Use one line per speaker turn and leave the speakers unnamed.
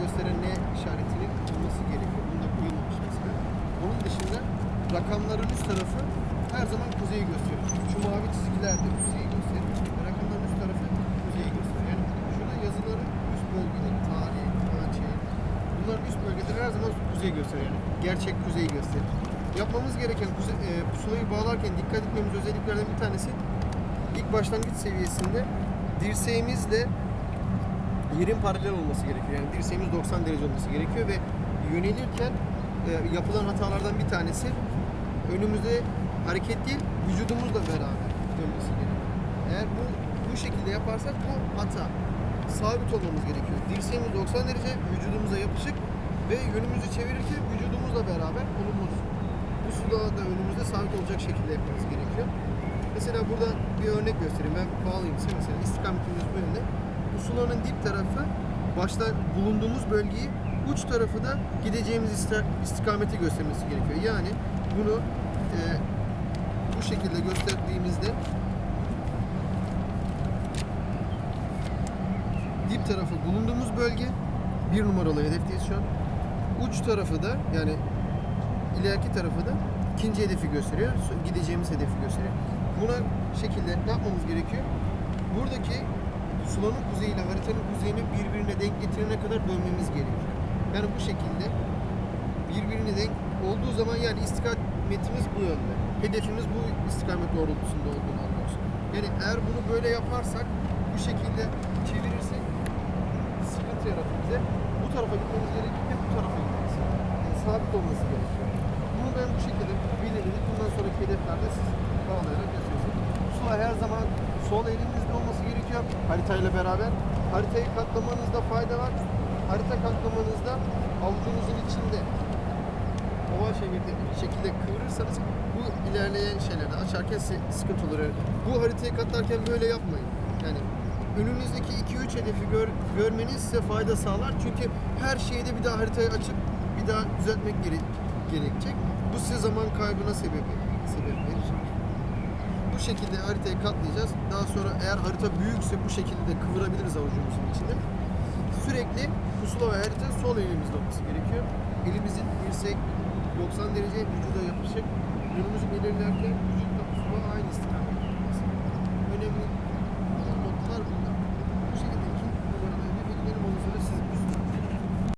gösteren N işaretinin olması gerekiyor. Bunda koyulmamış mesela. Onun dışında rakamların üst tarafı her zaman kuzeyi gösteriyor. Şu mavi çizgiler de kuzeyi gösteriyor. Rakamların üst tarafı kuzeyi gösteriyor. Yani şurada yazıların üst bölgeleri, tarih, ölçeği, bunların üst bölgeleri her zaman kuzey gösteriyor. Yani gerçek kuzeyi gösteriyor. Yapmamız gereken kuze, e, pusulayı bağlarken dikkat etmemiz özelliklerden bir tanesi ilk başlangıç seviyesinde dirseğimizle yerin paralel olması gerekiyor. Yani dirseğimiz 90 derece olması gerekiyor ve yönelirken e, yapılan hatalardan bir tanesi önümüzde hareket değil, vücudumuzla beraber dönmesi gerekiyor. Eğer bu bu şekilde yaparsak bu hata. Sabit olmamız gerekiyor. Dirseğimiz 90 derece vücudumuza yapışık ve yönümüzü çevirirken vücudumuzla beraber kolumuz bu suda da önümüzde sabit olacak şekilde yapmamız gerekiyor. Mesela burada bir örnek göstereyim. Ben bağlayayım size mesela istikametimiz bu yönde. Pusulanın dip tarafı başta bulunduğumuz bölgeyi uç tarafı da gideceğimiz istikameti göstermesi gerekiyor. Yani bunu e, bu şekilde gösterdiğimizde dip tarafı bulunduğumuz bölge bir numaralı hedefteyiz şu an. Uç tarafı da yani ileriki tarafı da ikinci hedefi gösteriyor. Gideceğimiz hedefi gösteriyor. Buna şekilde ne yapmamız gerekiyor? Buradaki sulanın kuzeyiyle haritanın kuzeyini birbirine denk getirene kadar dönmemiz gerekiyor. Yani bu şekilde birbirine denk olduğu zaman yani istikametimiz bu yönde. Hedefimiz bu istikamet doğrultusunda olduğunu anlıyoruz. Yani eğer bunu böyle yaparsak bu şekilde çevirirsek sıkıntı yaratır bize. Bu tarafa gitmemiz gerekiyor ve bu tarafa gitmemiz. Yani sabit olması gerekiyor. Bunu ben bu şekilde belirledik. Bundan sonraki hedeflerde siz bağlayarak yazıyorsunuz. Pusula her zaman sol elinizde olması gerekiyor haritayla beraber. Haritayı katlamanızda fayda var. Harita katlamanızda avucunuzun içinde oval şekilde, şekilde kıvırırsanız bu ilerleyen şeylerde açarken sıkıntı olur. Bu haritayı katlarken böyle yapmayın. Yani önünüzdeki 2-3 hedefi gör, görmeniz size fayda sağlar. Çünkü her şeyde bir daha haritayı açıp bir daha düzeltmek gere- gerekecek. Bu size zaman kaybına sebep, sebep verir. Bu şekilde haritayı katlayacağız. Daha sonra eğer harita büyükse bu şekilde de kıvırabiliriz avucumuzun içinde. Sürekli pusula ve harita sol elimizde olması gerekiyor. Elimizin dirsek 90 derece vücuda yapışık.